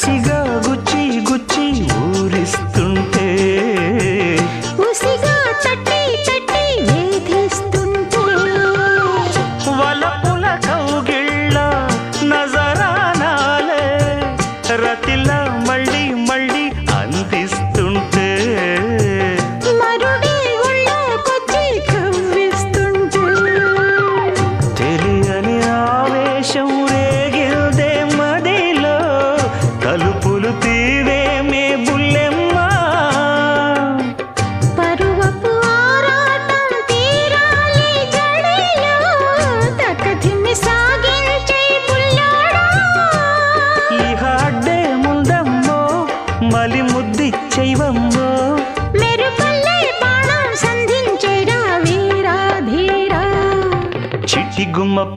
ఉసిగా గుచ్చి గుచ్చి ఊరిస్తుంటే. ఉసిగా తట్టి తట్టి వేధిస్తుంటే. వలపుల కౌగిళ్ళ నజరానాలే రతిల మలి ముద్దిచ్చైవమ్మో చిటి గుమ్మ